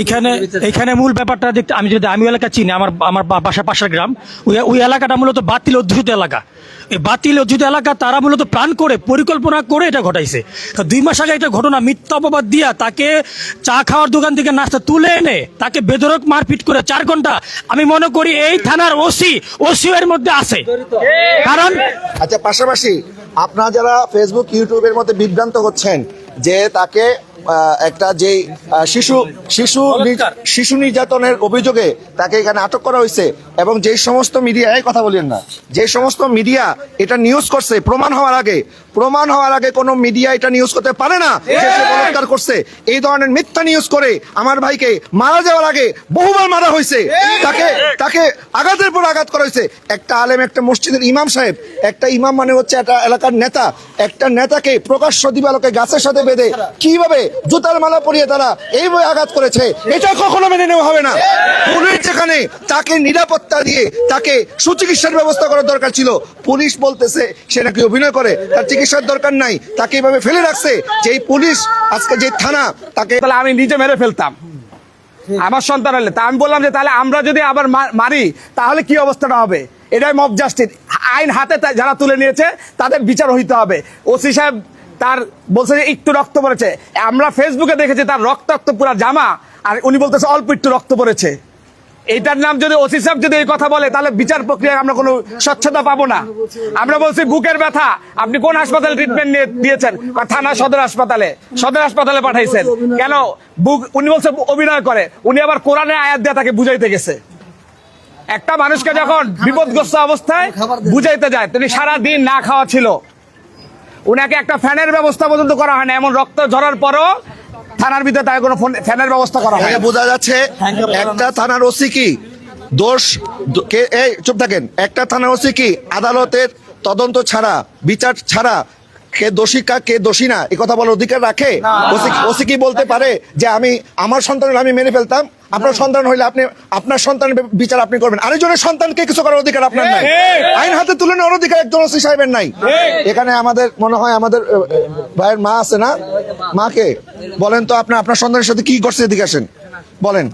এইখানে এইখানে মূল ব্যাপারটা দেখতে আমি যদি আমি এলাকা চিনি আমার আমার বাসা পাশের গ্রাম। ওই ওই এলাকাটা মূলত বাতিল অধ্যুষিত এলাকা। এই বাতিল অধ্যুষিত এলাকা তারা মূলত প্ল্যান করে পরিকল্পনা করে এটা ঘটাইছে। দুই মাস আগে একটা ঘটনা মিথ্যা অপবাদ দিয়া তাকে চা খাওয়ার দোকান থেকে নাস্তা তুলে এনে তাকে বেদরক মারপিট করে চার ঘণ্টা। আমি মনে করি এই থানার ওসি ওসিও এর মধ্যে আছে। কারণ আচ্ছা পাশাপাশি আপনারা যারা ফেসবুক ইউটিউবের মধ্যে বিভ্রান্ত হচ্ছেন যে তাকে একটা যে শিশু শিশু শিশু নির্যাতনের অভিযোগে তাকে এখানে আটক করা হয়েছে এবং যে সমস্ত মিডিয়া এই কথা বলেন না যে সমস্ত মিডিয়া এটা নিউজ করছে প্রমাণ হওয়ার আগে প্রমাণ হওয়ার আগে কোনো মিডিয়া এটা নিউজ করতে পারে না যে সে বলাৎকার করছে। এই ধরনের মিথ্যা নিউজ করে আমার ভাইকে মারা যাওয়ার আগে বহুবার মারা হয়েছে। তাকে তাকে আঘাতের পর আঘাত করা হয়েছে। একটা আলেম একটা মসজিদের ইমাম সাহেব একটা ইমাম মানে হচ্ছে একটা এলাকার নেতা একটা নেতাকে প্রকাশ্য দিবালোকে গাছের সাথে বেঁধে কীভাবে জুতার মালা পরিয়ে তারা এইভাবে আঘাত করেছে। এটা কখনো মেনে নেওয়া হবে না। পুলিশ যেখানে তাকে নিরাপত্তা দিয়ে তাকে সুচিকিৎসার ব্যবস্থা করার দরকার ছিল। পুলিশ বলতেছে সে নাকি অভিনয় করে, তার চিকিৎসার দরকার নাই। তাকে এইভাবে ফেলে রাখছে। যে পুলিশ আজকে যে থানা, তাকে তাহলে আমি নিজে মেরে ফেলতাম। আমার সন্তান হলে। তা আমি বললাম যে, তাহলে আমরা যদি আবার মারি, তাহলে কি অবস্থাটা হবে? এটাই মব জাস্টিস আইন হাতে যারা তুলে নিয়েছে, তাদের বিচার হইতে হবে। ওসি সাহেব তার বলছে যে একটু রক্ত পড়েছে। আমরা ফেসবুকে দেখেছি তার রক্তাক্ত পুরা জামা, আর উনি বলতেছে অল্প একটু রক্ত পড়েছে। এটার নাম যদি ওসি সাহেব যদি এই কথা বলে, তাহলে বিচার প্রক্রিয়ায় আমরা কোনো স্বচ্ছতা পাবো না। আমরা বলছি বুকের ব্যথা, আপনি কোন হাসপাতালে ট্রিটমেন্ট নিয়ে দিয়েছেন? থানা সদর হাসপাতালে সদর হাসপাতালে পাঠাইছেন। কেন? বুক, উনি বলছে অভিনয় করে। উনি আবার কোরআনে আয়াত দিয়ে তাকে বুঝাইতে গেছে। একটা মানুষকে যখন বিপদগ্রস্ত অবস্থায় বুঝাইতে যায়, তিনি সারা দিন না খাওয়া ছিল। উনাকে একটা ফ্যানের ব্যবস্থা পর্যন্ত করা হয় না। এমন রক্ত ঝরার পরও থানার ভিতরে তাকে কোনো ফোন- ফ্যানের ব্যবস্থা করা হয় না। বোঝা যাচ্ছে একটা থানার ওসি কি? দোষ কে এই চুপ থাকেন। একটা থানার ওসি কি? আদালতের তদন্ত ছাড়া বিচার ছাড়া কে দোষী কা কে দোষী না? এই কথা বলার অধিকার রাখে? ওসি ওসি কি বলতে পারে যে আমি আমার সন্তান হলে আমি মেনে ফেলতাম? আপনার সন্তান হইলে আপনি আপনার সন্তান বিচার আপনি করবেন। আরেকজনের সন্তানকে কিছু করার অধিকার আপনার নাই। আইন হাতে তুলে নেওয়ার অধিকার একজন ওসি সাহেবের নাই। এখানে আমাদের মনে হয় আমাদের ভাইয়ের মা আছে না? মাকে? বলেন তো আপনার আপনার সন্তানের সাথে কি করছে এদিকে আসেন। বলেন।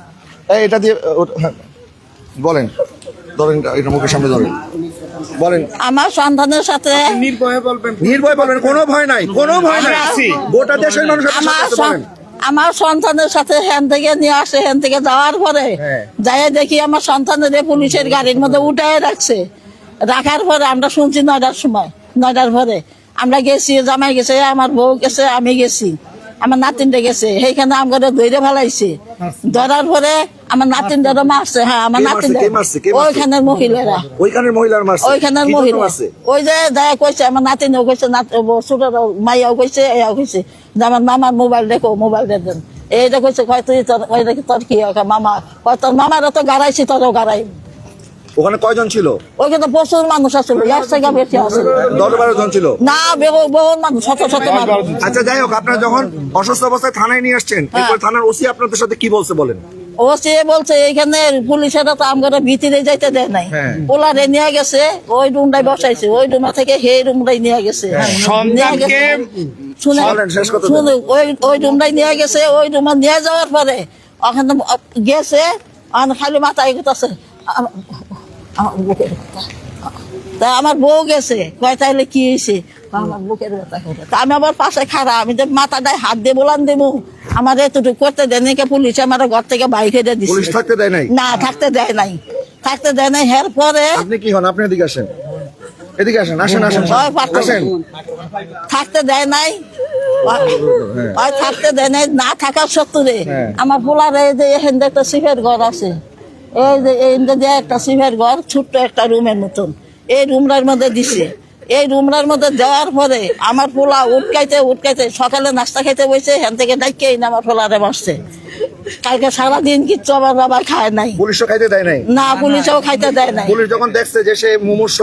এই এটা দিয়ে হ্যাঁ। বলেন। ধরেন এটা- মুখের সামনে ধরেন। বলেন। আমার সন্তানের সাথে নির্ভয় বলবেন। কোনো ভয় নাই। কোনো ভয় নাই। গোটা দেশের মানুষ আমার আমার সন্তানের সাথে হ্যান থেকে নিয়ে আসে হ্যান থেকে যাওয়ার পরে হ্যাঁ। যাই দেখি আমার সন্তানের পুলিশের গাড়ির মধ্যে উঠায় রাখছে। রাখার পরে আমরা শুনছি নয়টার সময় নয়টার পরে আমরা গেছি জামাই গেছে আমার বউ গেছে আমি গেছি। আমার নাতিনটা গেছে সেইখানে আমাকে ধৈর্য ফেলাইছে। ধরার পরে আমার নাতিনটা মারছে হ্যাঁ আমার? নাতিনটা মারছে? ওইখানের মহিলারা। ওইখানের মহিলার মারছে? ওইখানের মহিলা? ওই যে দেখা কইছে আমার নাতিনও কইছে নাত ছোট মাইয়াও কইছে এয়াও কইছে। আমার মামার মোবাইল দেখো মোবাইল দেখ দেন। এইটা কইছে কয় তুই ওই দেখি তোর কি মামা কয় তোর মামার তো গাড়াইছি তোর গাড়াই। ওখানে কয়জন ছিল? ওইখানে প্রচুর মানুষ আসছিল এক থেকে বেশি আসছিল দশ বারো জন ছিল? না বহু বহু মানুষ শত শত মানুষ। আচ্ছা যাই হোক আপনারা যখন অসুস্থ অবস্থায় থানায় নিয়ে আসছেন এরপর থানার ওসি আপনাদের সাথে কি বলছে বলেন? ও সে বলছে এইখানে পুলিশেরা তো আমরা ভিতরে যাইতে দেয় নাই। হ্যাঁ। পোলারে নিয়ে গেছে ওই রুমটাই বসাইছে। ওই রুমা থেকে সেই রুমটাই নিয়ে গেছে। ওই ওই রুমটাই নিয়ে গেছে ওই রুমে নিয়ে যাওয়ার পরে ওখানে গেছে খালি মাথায় গেছে আমার বউ গেছে। কয় তাইলে কি হয়েছে আমার বুকের ব্যথা করে তা আমি আবার পাশে খারাপ আমি তো মাথাটায় হাত দিয়ে বলান দেবো আমার এতটুকু করতে দেয়নি কে পুলিশ আমার ঘর থেকে বাইরে দিয়ে পুলিশ থাকতে দেয় নাই? না থাকতে দেয় নাই। থাকতে দেয় নাই হের পরে আপনি কি হন? আপনি এদিকে আসেন। এদিকে আসেন আসেন আসেন আসেন। থাকতে দেয় নাই। হ্যাঁ। থাকতে দেয় নাই না থাকার সত্ত্বে হ্যাঁ। আমার পোলার এই যে এখান একটা সিফের ঘর আছে। এই যে এইখান দিয়ে একটা সিফের ঘর ছোট্ট একটা রুমের মতন। এই রুমটার মধ্যে দিছে। এই রুমটার মধ্যে দেওয়ার পরে আমার পোলা উটকাইতে উটকাইতে সকালে নাস্তা খাইতে বসে হ্যান থেকে এনে আমার পোলারে মারছে কালকে সারাদিন কিচ্ছু আমার বাবা খায় নাই। পুলিশও খাইতে দেয় নাই? না পুলিশেও খাইতে দেয় নাই। পুলিশ যখন দেখছে যে সে মুমূর্ষ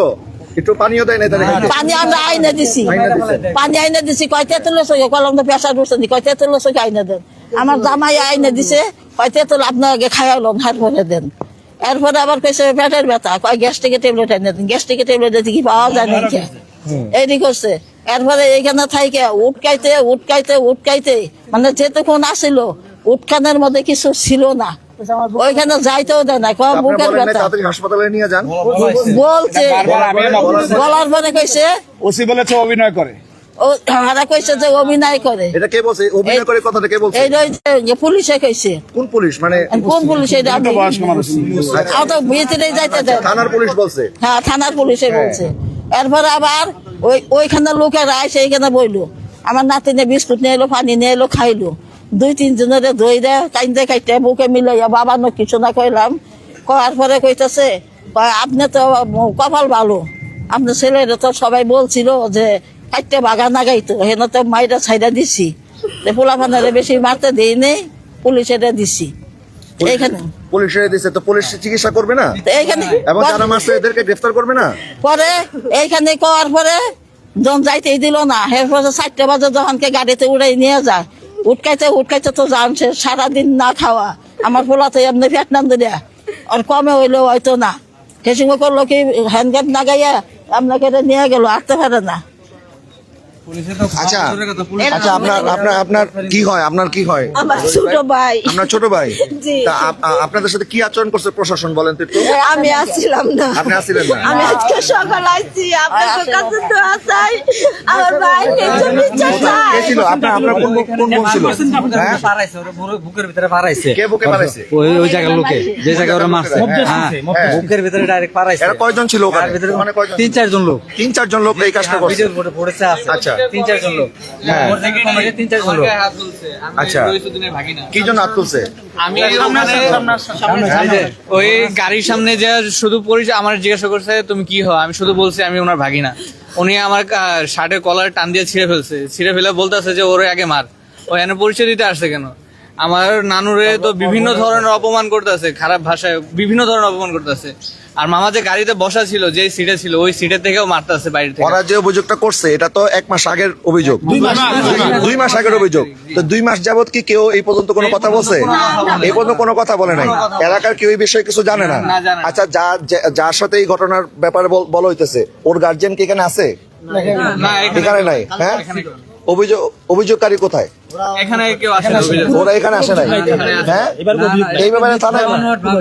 একটু পানিও দেয় নাই পানি আমরা আইনে দিছি। পানি আইনে দিছি কয় তেঁতুল সঙ্গে? কলম তো পেশা ঢুকছে নি কয় তেঁতুল সঙ্গে আইনে দেন। আমার জামাই আইনে দিছে কয় তেঁতুল আপনার আগে খাইলাম হাত ভরে দেন। এরপরে আবার কইছে পেটের ব্যথা। কয় গ্যাস্ট্রিকের ট্যাবলেট আইনে দেন। গ্যাস্ট্রিকের ট্যাবলেট দিতে কি পাওয়া যায় নাকি এইদি করছে। এরপরে এইখানে থাইকে উটকাইতে উটকাইতে উটকাইতে মানে যেতক্ষণ আসিল উটখানের মধ্যে কিছু ছিল না। ওইখানে যাইতেও দেয় না। কয় বুকের ব্যথা। হাসপাতালে নিয়ে যান। বলছে বলার পরে কইছে ওসি বলেছে অভিনয় করে। ও হারা কইছে যে অভিনয় করে। এটা কে বলছে? অভিনয় করে কথাটা কে বলছে? এই যে পুলিশে কইছে। কোন পুলিশ? মানে কোন পুলিশ? এটা আমি আও তো ভিতরে যাইতে দেন। থানার পুলিশ বলছে। হ্যাঁ থানার পুলিশে বলছে। এরপরে আবার ওই ওইখানে লোকেরা এইখানে বইলো। আমার নাতিনে বিস্কুট নিয়ে এলো পানি নিয়ে এলো খাইলো। দুই তিনজনের ধুই দেয় কাইন্দে কাইতে বুকে মিলাইয়া বাবা ন কিছু না কইলাম। কয়ার পরে কইতেছে আপনি তো কপাল ভালো। আপনার ছেলের তো সবাই বলছিল যে কাইতে বাগা না গাইতো হেন তো মাইরা ছাইরা দিছি। পোলা ফানারে বেশি মারতে দিই নেই পুলিশের দিছি। এইখানে। পুলিশের দিছে তো পুলিশ চিকিৎসা করবে না? এইখানে এবং যারা মারছে এদেরকে গ্রেফতার করবে না? পরে এইখানে করার পরে যখন যাইতেই দিল না। এরপরে চারটে বাজে যখনকে গাড়িতে উড়াই নিয়ে যায়। উটকাইতে উটকাইতে তো জানছে সারাদিন না খাওয়া। আমার পোলাতে এমনি ফ্যাট নাম দিলে আর কমে হইলেও হয়তো না। সে সময় করল কি হ্যান্ড গ্যাপ না গাইয়া আপনাকে নিয়ে গেল আসতে পারে না। আচ্ছা দূরের কথা, পুলিশ আচ্ছা আপনার আপনার আপনার কি হয়? আপনার কি হয়? আমার ছোট ভাই। আপনার ছোট ভাই? তা আপনাদের সাথে কি আচরণ করছে প্রশাসন বলেন তো আমি আসছিলাম না। আপনি আসছিলেন না। আমি আজকে সকাল আসছি আপনার কাছে দোয়া চাই আমার ভাই কিছু বিচার চাই ছিল? আপনার আপনার কোন কোন বোন ছিল? হ্যাঁ? পারাইছে ওরা বুকের ভিতরে পারাইছে কে বুকে মারাইছে ওই ওই জায়গার লোকে যে জায়গায় ওরা মারছে। হ্যাঁ। হ্যাঁ। বুকের ভিতরে ডাইরেক্ট পারাইছে এরা কয়জন ছিল ওখানে? তার কয়জন? তিন চারজন লোক। তিন চারজন লোক এই কাজটা করছে? পড়েছে আছে। আচ্ছা। তিন চারজন লোক। হ্যাঁ। তিন চারজন লোক। আচ্ছা। কি জন্য হাত তুলছে? আমি ওই গাড়ির সামনে যে শুধু পরিচয় আমার জিজ্ঞাসা করছে তুমি কি হও? আমি শুধু বলছি আমি ওনার ভাগিনা। উনি আমার শার্টের কলার টান দিয়ে ছিঁড়ে ফেলছে। ছিঁড়ে ফেলে বলতেছে যে ওরে আগে মার। ও এনে পরিচয় দিতে আসছে কেন? আমার নানুরে তো বিভিন্ন ধরনের অপমান করতেছে খারাপ ভাষায় বিভিন্ন ধরনের অপমান করতেছে। আর মামা যে গাড়িতে বসা ছিল যে সিটে ছিল ওই সিটের থেকেও মারতেছে বাইরে থেকে। ওরা যে অভিযোগটা করছে এটা তো এক মাস আগের অভিযোগ। দুই মাস আগের অভিযোগ। তো দুই মাস যাবত কি কেউ এই পর্যন্ত কোনো কথা বলছে? এই পর্যন্ত কোনো কথা বলে নাই। এলাকার কেউ এই বিষয়ে কিছু জানে না। আচ্ছা যা যা- যার সাথে এই ঘটনার ব্যাপারে বল- বলা হইতেছে ওর গার্জিয়ান কি এখানে আছে? না এখানে নাই। হ্যাঁ? অভিযোগ অভিযোগকারী কোথায়? এখানে কেউ আসে ওরা এখানে আসে নাই? হ্যাঁ? এই ব্যাপারে থানায়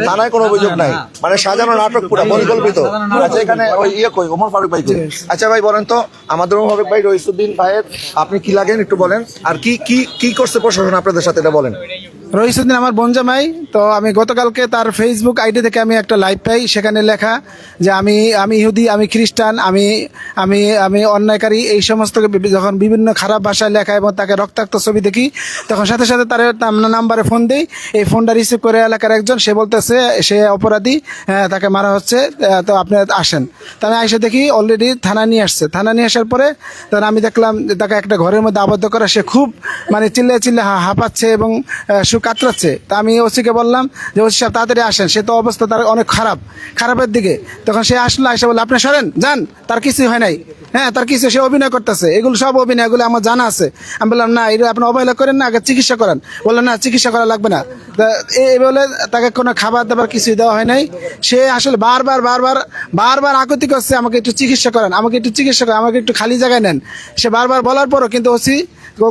থানায় কোনো অভিযোগ নাই। মানে সাজানো নাটক পুরো পরিকল্পিত। আচ্ছা এখানে ওই ইয়ে কই ওমর ফারুক ভাই আচ্ছা ভাই বলেন তো আমাদের ওমর ফারুক ভাই রইসুদ্দিন ভাইয়ের আপনি কি লাগেন একটু বলেন? আর কি কি কি করছে প্রশাসন আপনাদের সাথে এটা বলেন। রহিসুদ্দিন আমার বনজামাই তো আমি গতকালকে তার ফেসবুক আইডি থেকে আমি একটা লাইভ পাই সেখানে লেখা যে আমি আমি ইহুদি আমি খ্রিস্টান আমি আমি আমি অন্যায়কারী এই সমস্ত যখন বিভিন্ন খারাপ ভাষায় লেখা এবং তাকে রক্তাক্ত ছবি দেখি তখন সাথে সাথে তার নাম্বারে ফোন দেই এই ফোনটা রিসিভ করে এলাকার একজন সে বলতেছে সে অপরাধী হ্যাঁ, তাকে মারা হচ্ছে তো আপনি আসেন। তা আমি দেখি অলরেডি থানা নিয়ে আসছে। থানা নিয়ে আসার পরে তখন আমি দেখলাম তাকে একটা ঘরের মধ্যে আবদ্ধ করা সে খুব মানে চিল্লে চিল্লে হাঁপাচ্ছে এবং কাতরাচ্ছে। তা আমি ওসিকে বললাম যে, ওসি সাহেব, তাড়াতাড়ি আসেন। সে তো অবস্থা তার অনেক খারাপ। খারাপের দিকে। তখন সে আসলো, এসে বলল, আপনি সরেন, যান। তার কিছুই হয় নাই। হ্যাঁ তার কিছু সে অভিনয় করতেছে। এগুলো সব অভিনয়, এগুলো আমার জানা আছে। আমি বললাম, না এটা আপনি অবহেলা করেন না, আগে চিকিৎসা করেন। বললেন না, চিকিৎসা করা লাগবে না। এই বলে তাকে কোনো খাবার দাবার কিছুই দেওয়া হয় নাই। সে আসলে বারবার বারবার বারবার আকুতি করছে, আমাকে একটু চিকিৎসা করেন, আমাকে একটু চিকিৎসা করেন, আমাকে একটু খালি জায়গায় নেন। সে বারবার বলার পরও কিন্তু ওসি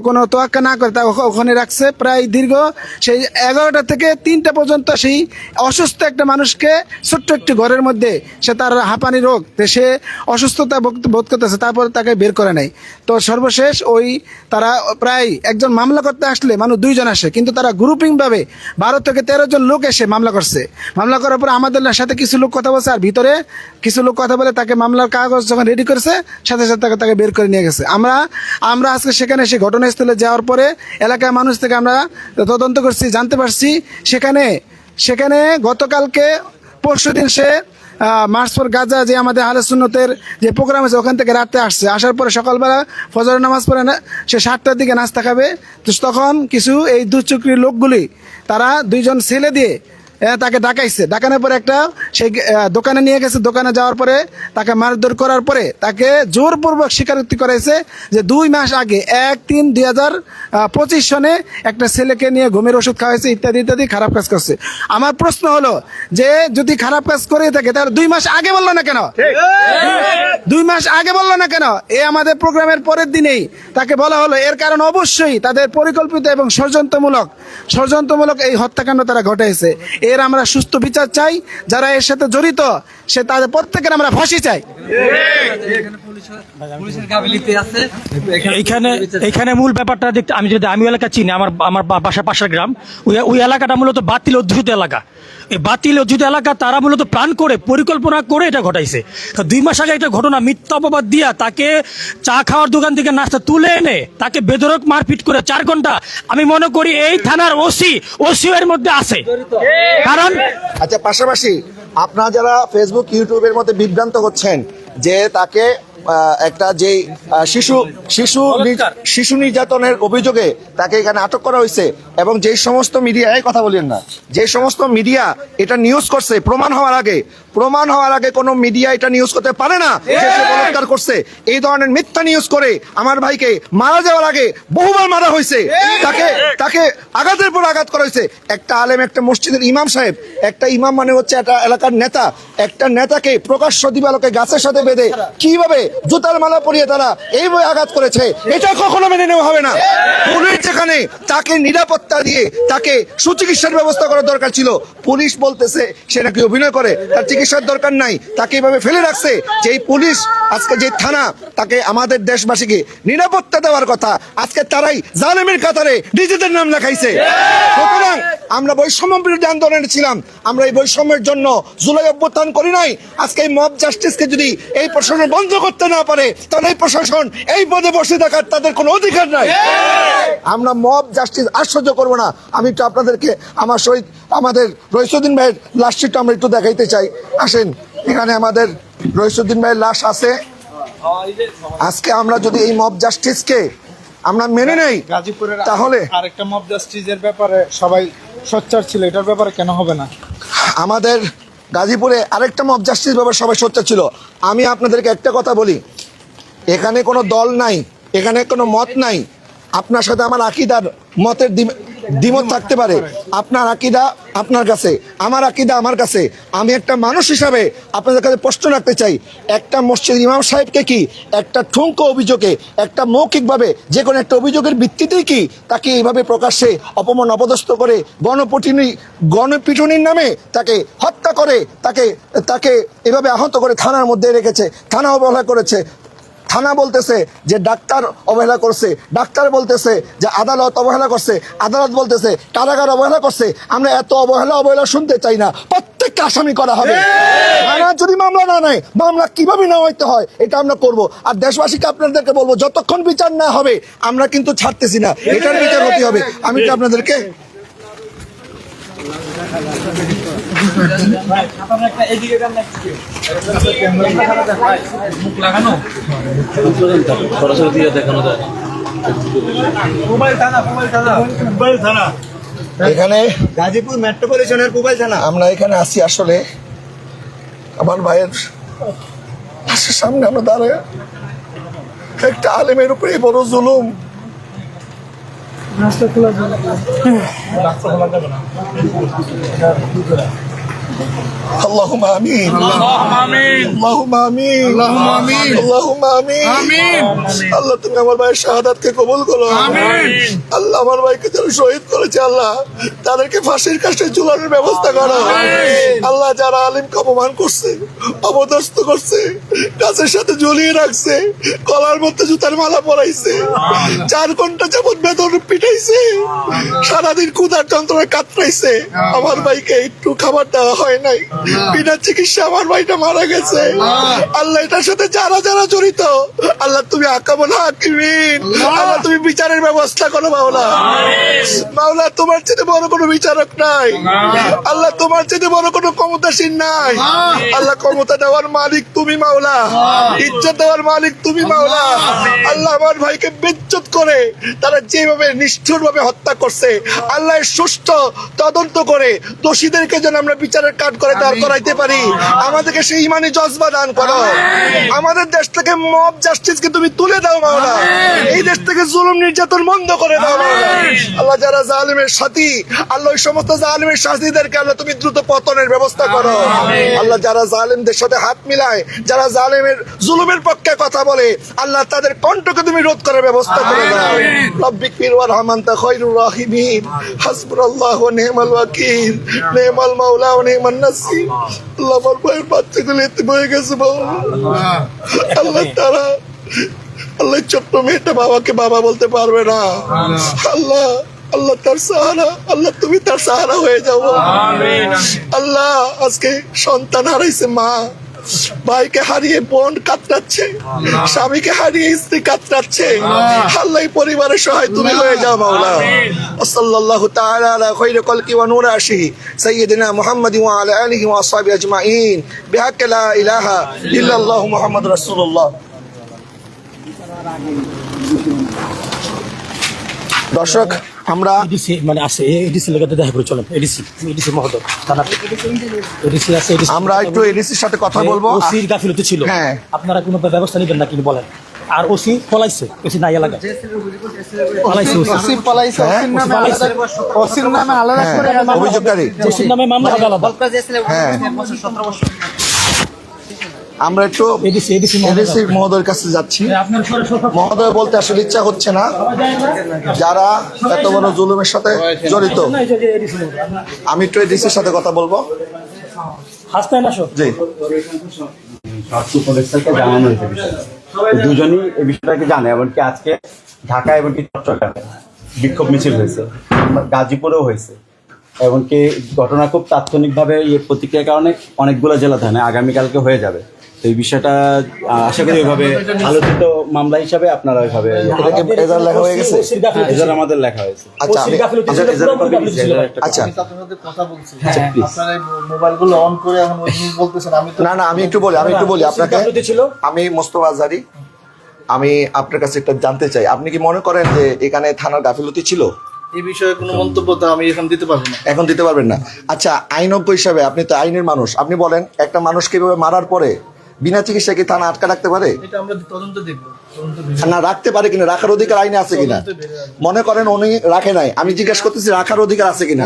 কোনো তোয়াক্কা না করে, তা ওখানে রাখছে। প্রায় দীর্ঘ সেই এগারোটা থেকে তিনটা পর্যন্ত সেই অসুস্থ একটা মানুষকে ছোট্ট একটি ঘরের মধ্যে সে তার হাঁপানি রোগ সে অসুস্থতা বোধ- করতেছে, তারপর তাকে বের করে নেয় তো সর্বশেষ ওই তারা প্রায় একজন মামলা করতে আসলে মানুষ দুইজন আসে, কিন্তু তারা গ্রুপিংভাবে বারো থেকে তেরো জন লোক এসে মামলা করছে। মামলা করার পর আমাদের সাথে কিছু লোক কথা বলছে, আর ভিতরে কিছু লোক কথা বলে তাকে মামলার কাগজ যখন রেডি করেছে, সাথে সাথে তাকে তাকে বের করে নিয়ে গেছে। আমরা আমরা আজকে সেখানে সেই ঘটনাস্থলে যাওয়ার পরে এলাকার মানুষ থেকে আমরা তদন্ত করছি, জানতে পারছি। সেখানে সেখানে গতকালকে পরশু দিন সে মার্চপুর গাজা যে আমাদের আলে সুন্নতের যে প্রোগ্রাম আছে, ওখান থেকে রাতে আসছে। আসার পরে সকালবেলা ফজর নামাজ পড়ে না, সে সাতটার দিকে নাস্তা খাবে। তো তখন কিছু এই দুচক্রির লোকগুলি, তারা দুইজন ছেলে দিয়ে তাকে ডাকাইছে। ডাকানোর পরে একটা সেই দোকানে নিয়ে গেছে। দোকানে যাওয়ার পরে তাকে মারধর করার পরে তাকে জোরপূর্বক স্বীকারোক্তি করাইছে যে দুই মাস আগে এক তিন দুই হাজার পঁচিশ সনে একটা ছেলেকে নিয়ে ঘুমের ওষুধ খাওয়াইছে ইত্যাদি ইত্যাদি খারাপ কাজ করছে। আমার প্রশ্ন হলো যে যদি খারাপ কাজ করে থাকে তাহলে দুই মাস আগে বলল না কেন? দুই মাস আগে বলল না কেন? এ আমাদের প্রোগ্রামের পরের দিনেই তাকে বলা হলো এর কারণ অবশ্যই তাদের পরিকল্পিত এবং ষড়যন্ত্রমূলক ষড়যন্ত্রমূলক এই হত্যাকাণ্ড তারা ঘটাইছে। এর আমরা সুস্থ বিচার চাই, যারা এর সাথে জড়িত, সে তাদের প্রত্যেকের আমরা ফাঁসি চাই। এখানে এখানে মূল ব্যাপারটা দেখতে আমি যদি আমি এলাকা চিনি, আমার আমার বাসার বাসা পাশের গ্রাম। ওই ওই এলাকাটা মূলত বাতিল অধ্যুষিত এলাকা। বাতিল অধ্যুষিত এলাকা তারা মূলত প্ল্যান করে, পরিকল্পনা করে এটা ঘটাইছে। দুই মাস আগে একটা ঘটনা, মিথ্যা অপবাদ দিয়া তাকে চা খাওয়ার দোকান থেকে নাস্তা তুলে এনে তাকে বেদরক মারপিট করে চার ঘণ্টা। আমি মনে করি এই থানার ওসি, ওসিও এর মধ্যে আছে। কারণ আচ্ছা পাশাপাশি আপনারা যারা ফেসবুক ইউটিউবের মধ্যে বিভ্রান্ত হচ্ছেন, যে তাকে একটা যে শিশু শিশু শিশু নির্যাতনের অভিযোগে তাকে এখানে আটক করা হয়েছে এবং যে সমস্ত মিডিয়া এই কথা বলেন না যে সমস্ত মিডিয়া এটা নিউজ করছে প্রমাণ হওয়ার আগে প্রমাণ হওয়ার আগে কোনো মিডিয়া এটা নিউজ করতে পারে না যে সে বলাৎকার করছে। এই ধরনের মিথ্যা নিউজ করে আমার ভাইকে মারা যাওয়ার আগে বহুবার মারা হয়েছে। তাকে তাকে আঘাতের পর আঘাত করা হয়েছে। একটা আলেম একটা মসজিদের ইমাম সাহেব একটা ইমাম মানে হচ্ছে একটা এলাকার নেতা একটা নেতাকে প্রকাশ্য দিবালোকে গাছের সাথে বেঁধে কীভাবে জুতার মালা পরিয়ে তারা এইভাবে আঘাত করেছে। এটা কখনো মেনে নেওয়া হবে না। পুলিশ যেখানে তাকে নিরাপত্তা দিয়ে তাকে সুচিকিৎসার ব্যবস্থা করার দরকার ছিল, পুলিশ বলতেছে সে নাকি অভিনয় করে। তার চিকিৎসার দরকার নাই। তাকে এইভাবে ফেলে রাখছে। যে পুলিশ, আজকে যে থানা, তাকে আমাদের দেশবাসীকে নিরাপত্তা দেওয়ার কথা, আজকে তারাই জালেমের কাতারে নিজেদের নাম লেখাইছে। সুতরাং আমরা বৈষম্য বিরোধী আন্দোলনে ছিলাম। আমরা এই বৈষম্যের জন্য জুলাই অভ্যুত্থান করি নাই। আজকে এই মব জাস্টিসকে যদি এই প্রশাসন বন্ধ করতে না পারে তাহলে এই প্রশাসন এই পদে বসে থাকার তাদের কোনো অধিকার নাই। আমরা মব জাস্টিস আশ্চর্য করব না। আমি একটু আপনাদেরকে আমার সহিত আমাদের রইসুদ্দিন ভাইয়ের লাশটা আমরা একটু দেখাইতে চাই। আসেন এখানে আমাদের রইসুদ্দিন ভাইয়ের লাশ আছে। আজকে আমরা যদি এই মব জাস্টিসকে আমরা মেনে নেই গাজীপুরের তাহলে আরেকটা মব জাস্টিসের ব্যাপারে সবাই সোচ্চার ছিল এটার ব্যাপারে কেন হবে না? আমাদের গাজীপুরে আরেকটা মব জাস্টিস ব্যাপার সবাই সোচ্চার ছিল। আমি আপনাদেরকে একটা কথা বলি। এখানে কোনো দল নাই, এখানে কোনো মত নাই। আপনার সাথে আমার আকিদার মতের দ্বি- দ্বিমত থাকতে পারে। আপনার আকিদা আপনার কাছে, আমার আকিদা আমার কাছে। আমি একটা মানুষ হিসাবে আপনাদের কাছে প্রশ্ন রাখতে চাই, একটা মসজিদ ইমাম সাহেবকে কি একটা ঠুঙ্কো অভিযোগে, একটা মৌখিকভাবে যে কোনো একটা অভিযোগের ভিত্তিতেই কি তাকে এইভাবে প্রকাশ্যে অপমান অপদস্থ করে গণপিটুনি গণপিটুনির নামে তাকে হত্যা করে, তাকে তাকে এভাবে আহত করে থানার মধ্যে রেখেছে, থানা অবহেলা করেছে থানা বলতেছে যে ডাক্তার অবহেলা করছে, ডাক্তার বলতেছে যে আদালত অবহেলা করছে, আদালত বলতেছে কারাগার অবহেলা করছে। আমরা এত অবহেলা অবহেলা শুনতে চাই না। প্রত্যেকটা আসামি করা হবে। থানা যদি মামলা না নেয়, মামলা কীভাবে না হইতে হয়, এটা আমরা করব। আর দেশবাসীকে আপনাদেরকে বলব, যতক্ষণ বিচার না হবে, আমরা কিন্তু ছাড়তেছি না। এটার বিচার হতে হবে। আমি কি আপনাদেরকে এখানে গাজীপুর মেট্রোপলিটনের মোবাইল থানা। আমরা এখানে আসি আসলে। আমার ভাইয়ের সামনে আমরা দাঁড়ায়। একটা আলেমের উপরে বড় জুলুম। রাস্তা খোলা যাবে না। রাস্তা খোলা যাবে না। اللهم امين اللهم امين اللهم امين اللهم امين اللهم امين আল্লাহ তুমি আমার ভাইয়ের শাহাদাতকে কবুল করো আমিন আল্লাহ আমার ভাইকে যারা শহীদ করেছে আল্লাহ তাদেরকে ফাঁসির কাছে ঝুলানোর ব্যবস্থা করো আল্লাহ যারা আলিমকে অপমান করছে অবদস্ত করছে গাছের সাথে ঝুলিয়ে রাখছে কলার মধ্যে জুতার মালা পরাইছে চার ঘন্টা যাবত বেতন পিটাইছে সারাদিন কুদার যন্ত্রণায় কাতরাইছে আমার ভাইকে একটু খাবার দেওয়া হয় নাই। বিনা চিকিৎসা আমার ভাইটা মারা গেছে। আল্লাহ এটার সাথে যারা যারা জড়িত আল্লাহ তুমি আকামল হাকিমিন। আল্লাহ তুমি বিচারের ব্যবস্থা করো মাওলা। তোমার চেয়ে বড় কোনো বিচারক নাই। আল্লাহ তোমার চেয়ে বড় কোনো ক্ষমতাসীন নাই। আল্লাহ ক্ষমতা দেওয়ার মালিক তুমি মাওলা। ইজ্জত দেওয়ার মালিক তুমি মাওলা। আল্লাহ আমার ভাইকে বেজ্জত করে তারা যেভাবে নিষ্ঠুর ভাবে হত্যা করছে আল্লাহ সুষ্ঠু তদন্ত করে দোষীদেরকে যেন আমরা বিচারের কাঠ করে দাঁড় করাইতে পারি। আমাদেরকে সেই ইমানি জজবা দান করো। আমাদের দেশ থেকে মব জাস্টিসকে তুমি তুলে দাও মাওলা এই দেশ থেকে জুলুম নির্যাতন বন্ধ করে দাও মাওলা আল্লাহ যারা জালিমের সাথী আল্লাহ ওই সমস্ত জালিমের সাথীদেরকে আল্লাহ তুমি দ্রুত পতনের ব্যবস্থা করো। আল্লাহ যারা জালিমদের সাথে হাত মিলায় যারা জালিমের জুলুমের পক্ষে কথা বলে আল্লাহ তাদের কণ্ঠকে তুমি রোধ করার ব্যবস্থা করে দাও। রব্বিক ফির ওয়া রহমান্তা খৈরুর রাহিমিন। হাসবুনাল্লাহু ওয়া নি'মাল ওয়াকিল। নি'মাল মাওলা ওয়া নি'মান আল্লাহ আমার ভাইয়ের বাচ্চাগুলো এতে হয়ে গেছে বাবা। আল্লাহ তারা আল্লাহ ছোট্ট মেয়েটা বাবাকে বাবা বলতে পারবে না। আল্লাহ আল্লাহ তার সাহারা আল্লাহ তুমি তার সাহারা হয়ে যাব আল্লাহ আজকে সন্তান হারাইছে মা। ভাইকে হারিয়ে বোন কাতরাচ্ছে স্বামীকে হারিয়ে স্ত্রী কাতরাচ্ছে। আল্লাহ। পরিবারের সহায় তুমি হয়ে যাও মাওলা। সাল্লাল্লাহু তাআলা আলা খাইরি কলকি ওয়া নূর আশিহি সাইয়্যিদিনা মুহাম্মাদ ওয়া আলা আলিহি ওয়া আসহাবিহি আজমাইন। বিহাক্কি লা ইলাহা ইল্লাল্লাহু মুহাম্মাদুর রাসূলুল্লাহ। দর্শক আমরা এডিসি মানে আছে এডিসি লেগে দেখা করে চলেন এডিসি এডিসি মহোদয় থানা এডিসি আছে এডিসি আমরা একটু এডিসির সাথে কথা বলব। ওসির গাফিলতি ছিল। হ্যাঁ। আপনারা কোনো ব্যবস্থা নেবেন না কিন্তু বলেন? আর ওসি পলাইছে ওসি নাই এলাকা পলাইছে ওসি পলাইছে হ্যাঁ? ওসির নামে আলাদা ওসির নামে আলাদা হ্যাঁ, করে অভিযোগকারী। ওসির নামে মামলা হবে আলাদা। হ্যাঁ। আমরা একটু এডিসি মহোদয়ের কাছে যাচ্ছি। মহোদয় বলতে আসলে ইচ্ছা হচ্ছে না। যারা এত বড় জুলুমের সাথে জড়িত আমি একটু এডিসির সাথে কথা বলব। জি। জানানো হয়েছে বিষয়টা দুজনই এই বিষয়টাকে জানে এমনকি আজকে ঢাকা এমনকি চট্টগ্রামে বিক্ষোভ মিছিল হয়েছে গাজীপুরেও হয়েছে। এমনকি ঘটনা খুব তাৎক্ষণিকভাবে ইয়ে প্রতিক্রিয়ার কারণে অনেকগুলো জেলা থানে আগামীকালকে হয়ে যাবে। তো এই বিষয়টা আশা করি ওইভাবে আলোচিত মামলা হিসাবে আপনারা ওইভাবে এজার লেখা হয়ে গেছে? এজার আমাদের লেখা হয়েছে। আচ্ছা আচ্ছা কথা বলছি। আচ্ছা, আপনারা মোবাইলগুলো অন করে এখন বলতেছেন আমি না না আমি একটু বলি আমি একটু বলি আপনাকে আমি মোস্তফা আজহারি আমি আপনার কাছে একটা জানতে চাই। আপনি কি মনে করেন যে এখানে থানার গাফিলতি ছিল? এই বিষয়ে কোনো মন্তব্য তো আমি এখন দিতে পারব না। এখন দিতে পারবেন না। আচ্ছা আইনজ্ঞ হিসাবে আপনি তো আইনের মানুষ। আপনি বলেন একটা মানুষকে এভাবে মারার পরে বিনা চিকিৎসায় কি থানা আটকা রাখতে পারে? না রাখতে পারে কিনা রাখার অধিকার আইনে আছে কিনা। মনে করেন উনি রাখে নাই। আমি জিজ্ঞাসা করতেছি রাখার অধিকার আছে কিনা।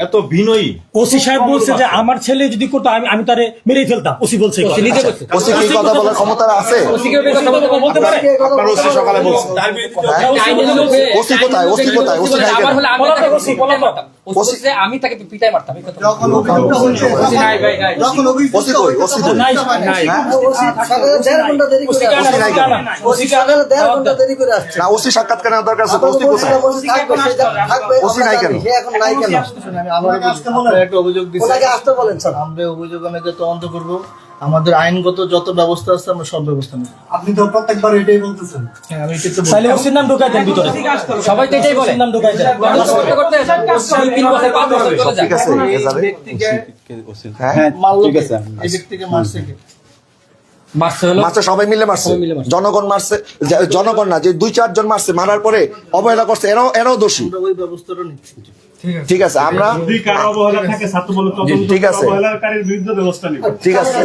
এত বিনয়ী। ওসি সাহেব বলছে যে আমার ছেলে যদি করতো আমি আমি তারে মেরেই ফেলতাম। ওসি বলছে ওসি কি কথা বলার ক্ষমতা আছে? বলতে পারে? আপনার ওসি সকালে বলছে তার বিরুদ্ধে হ্যাঁ? ওসি কোথায়? ওসি কোথায়? ওসি নাই কেন? ওসি, বলা তো। ওসি আমি তাকে পিটাই মারতাম হ্যাঁ? না ওসি সাক্ষাৎকার নেওয়ার দরকার আছে ওসি কোথায় ওসি নাই কেন আমি অভিযোগ আমরা অভিযোগ অনুযায়ী তদন্ত করব আমাদের আইনগত যত ব্যবস্থা আছে আমরা সব ব্যবস্থা নেব। আপনি তো প্রত্যেকবার এটাই বলতেছেন। হ্যাঁ আমি এটা তো বলছি। তাহলে ওসির নাম ঢোকাই দেন ভিতরে। সবাই তো এটাই বলে নাম ঢোকাই দেন। করতে তিন বছর পাঁচ বছর চলে ঠিক আছে এ যাবে হ্যাঁ ঠিক আছে এই ব্যক্তিকে মারছে কে? মারছে সবাই মিলে মারছে। জনগণ মারছে জনগণ না যে দুই চারজন মারছে মারার পরে অবহেলা করছে এরাও এরাও দোষী। আমরা ওই ব্যবস্থাটা নিচ্ছি। ঠিক আছে। আমরা যদি কারও অবহেলা থাকে ছাত্র বলে তদন্ত ঠিক আছে। অবহেলাকারীর বিরুদ্ধে ব্যবস্থা নিবে। ঠিক আছে।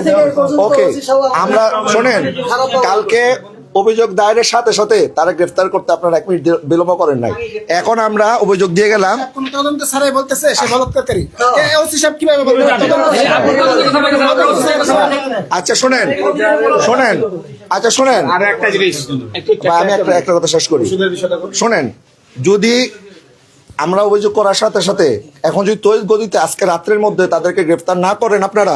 ওকে আমরা শোনেন কালকে অভিযোগ দায়েরের সাথে সাথে তারা গ্রেফতার করতে আপনারা এক মিনিট বিলম্ব করেন নাই। এখন আমরা অভিযোগ দিয়ে গেলাম। কোন তদন্ত ছাড়াই বলতেছে সে বলৎকারী কীভাবে আচ্ছা শোনেন শোনেন আচ্ছা শোনেন। আর একটা জিনিস। বা আমি একটা একটা কথা শেষ করি। শোনেন যদি আমরা অভিযোগ করার সাথে সাথে এখন যদি তৈরি গতিতে আজকে রাত্রের মধ্যে তাদেরকে গ্রেফতার না করেন আপনারা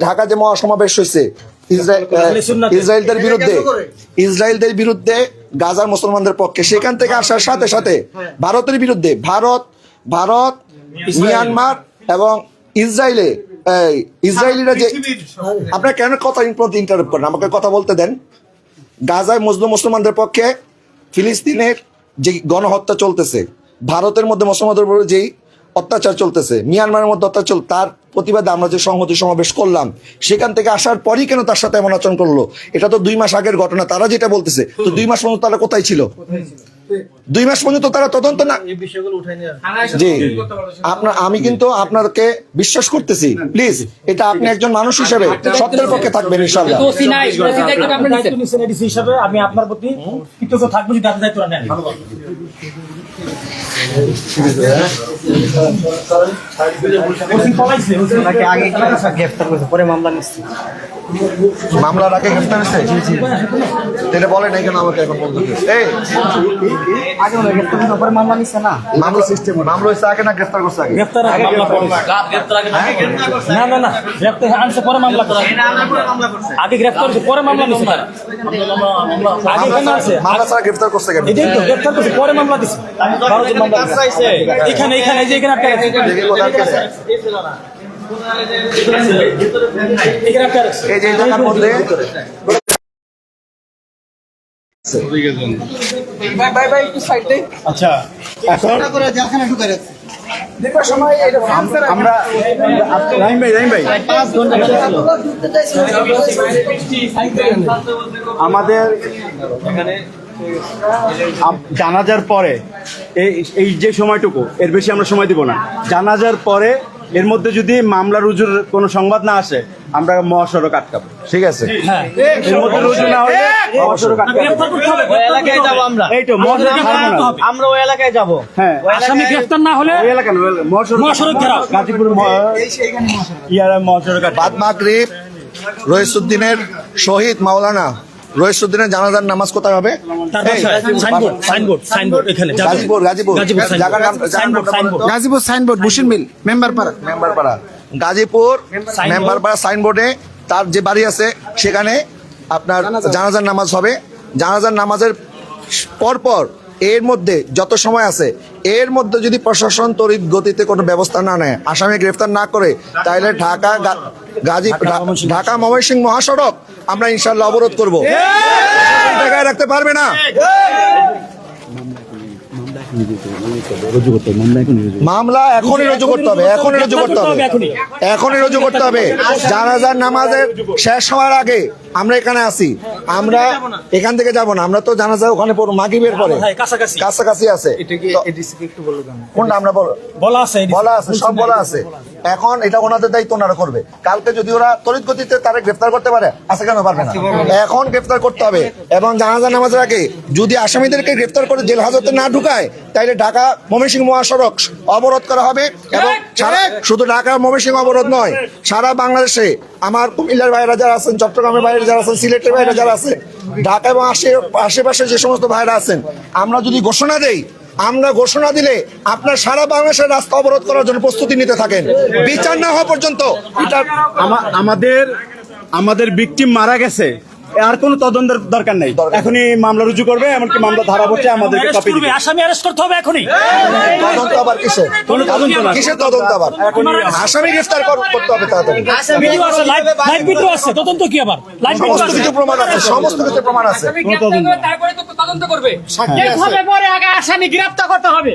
ঢাকা যে মহাসমাবেশ হয়েছে। ইসরায়েলদের বিরুদ্ধে ইসরায়েলদের বিরুদ্ধে গাজার মুসলমানদের পক্ষে সেখান থেকে আসার সাথে সাথে ভারতের বিরুদ্ধে ভারত ভারত মিয়ানমার এবং ইসরায়েলে ইসরায়েলিরা যে আপনার কেন কথা ইন্টারাপ্ট করেন? আমাকে কথা বলতে দেন। গাজায় মুসলিম মুসলমানদের পক্ষে ফিলিস্তিনের যে গণহত্যা চলতেছে ভারতের মধ্যে মুসলমানদের উপরে যেই অত্যাচার চলতেছে। মিয়ানমারের মধ্যে অত্যাচার তার প্রতিবাদে আমরা যে সংহতি সমাবেশ করলাম সেখান থেকে আসার পরই কেন তার সাথে এমন আচরণ করল? এটা তো দুই মাস আগের ঘটনা তারা যেটা বলতেছে তো দুই মাস পর্যন্ত তারা কোথায় ছিল? দুই মাস পর্যন্ত তারা তদন্ত না এই বিষয়গুলো উঠাই নিয়ে জি। আপনার আমি কিন্তু আপনাকে বিশ্বাস করতেছি। প্লিজ এটা আপনি একজন মানুষ হিসেবে সত্যের পক্ষে থাকবেন হিসাবে আমি আপনার প্রতি কৃতজ্ঞ থাকব যদি আপনি দায়িত্ব নেন। গ্রেফতার মামলার আগে হয়েছে? আমাকে এখন গ্রেফতার করেছে? পরে মামলা নিচ্ছে না? মামলা সিস্টেম মামলা হয়েছে আগে না গ্রেফতার করছে আগে? গ্রেফতার আগে না না না গ্রেফতার আনছে পরে মামলা করা আগে গ্রেফতার হয়েছে পরে মামলা নিছে। আগে কেন আছে? মামলা ছাড়া গ্রেফতার করছে কেন? এটাই তো গ্রেফতার করছে পরে মামলা দিছে ভারতের মামলা দিছে। এখানে এখানে যে এখানে। এই যে এই মধ্যে। আচ্ছা। এখন? আমরা রাহিম ভাই রাহিম ভাই। আমাদের আম- জানাজার পরে এই এই যে সময়টুকু এর বেশি আমরা সময় দিব না। জানাজার পরে এর মধ্যে যদি মামলা রুজুর কোনো সংবাদ না আসে আমরা মহাসড়ক আটকাবো। ঠিক আছে? এর মধ্যে রুজু না হলে মহাসড়ক এলাকায় যাব আমরা। এই তো মহাসড়ক আমরা ওই এলাকায় যাব। হ্যাঁ। আসামি গ্রেফতার না হলে ওই এলাকা না, ওই এলাকা, মহাসড়ক মহাসড়ক ঘেরাও। গাজীপুর ইয়ারা মহাসড়ক বাদ মাগরিব রইসুদ্দিনের শহীদ মাওলানা রইসুদ্দিনের জানাজার নামাজ কোথায় হবে? তার এই, বাসায় সাইনবোর্ড সাইনবোর্ড সাইনবোর্ড এখানে গাজীপুর। গাজীপুর গাজীপুর সাইনবোর্ড। জায়গার সাইনবোর্ড নামটা বলুন সাইনবোর্ড। তো। গাজীপুর মিল মেম্বার পাড়া মেম্বারপাড়া। গাজীপুর মেম্বারপাড়া সাইনবোর্ডে তার যে বাড়ি আছে সেখানে আপনার জানাজার নামাজ হবে। জানাজার নামাজের পরপর এর মধ্যে যত সময় আছে এর মধ্যে যদি প্রশাসন তড়িৎ গতিতে কোনো ব্যবস্থা না নেয় আসামি গ্রেফতার না করে তাহলে ঢাকা গাজী ঢাকা ময়মনসিংহ। মহাসড়ক আমরা ইনশাল্লাহ অবরোধ করব। জায়গায় রাখতে পারবে না। মামলা এখনই রুজু করতে হবে এখনই রুজু করতে হবে। এখনই রুজু করতে হবে। জানাজার নামাজের শেষ হওয়ার আগে আমরা এখানে আছি। আমরা এখান থেকে যাব না। আমরা তো জানা যায় ওখানে পড়ব মাগিবের পরে। হ্যাঁ, কাছাকাছি। আছে। কোনটা আমরা বল বলা? আছে বলা আছে সব বলা আছে। এখন এটা ওনাদের দায়িত্ব ওনারা করবে। কালকে যদি ওরা তড়িৎ গতিতে তারা গ্রেফতার করতে পারে আজকে কেন পারবে না? এখন গ্রেফতার করতে হবে। এবং জানাজা নামাজের আগে যদি আসামিদেরকে গ্রেফতার করে জেল হাজতে না ঢুকায় তাইলে ঢাকা ময়মনসিংহ মহাসড়ক অবরোধ করা হবে এবং সারা শুধু ঢাকা ময়মনসিংহ অবরোধ নয় সারা বাংলাদেশে আমার কুমিল্লার বাইরে যারা আছেন চট্টগ্রামের বাইরে যারা আছেন সিলেটের বাইরে যারা আছেন ঢাকা এবং আশে- আশেপাশে যে সমস্ত ভাইরা আছেন আমরা যদি ঘোষণা দেই আমরা ঘোষণা দিলে আপনার সারা বাংলাদেশের রাস্তা অবরোধ করার জন্য প্রস্তুতি নিতে থাকেন। বিচার না হওয়া পর্যন্ত এটা আমাদের আমাদের ভিকটিম মারা গেছে। আর কোনো তদন্তের দরকার নেই। এখনই মামলা রুজু করবে এমনকি মামলা ধারা পড়ছে আমাদেরকে কপি দিবে। আসামি অ্যারেস্ট করতে হবে এখনই। তদন্ত আবার কিসে কোনো তদন্ত না। কিসের তদন্ত আবার? আসামি গ্রেফতার করতে হবে তাড়াতাড়ি। ভিডিও আছে লাইভ লাইভ ভিডিও আছে তদন্ত কি আবার? লাইভ ভিডিও আছে। কিছু প্রমাণ আছে সমস্ত কিছু প্রমাণ আছে। তারপরে তো তদন্ত করবে। পরে আগে আসামি গ্রেফতার করতে হবে।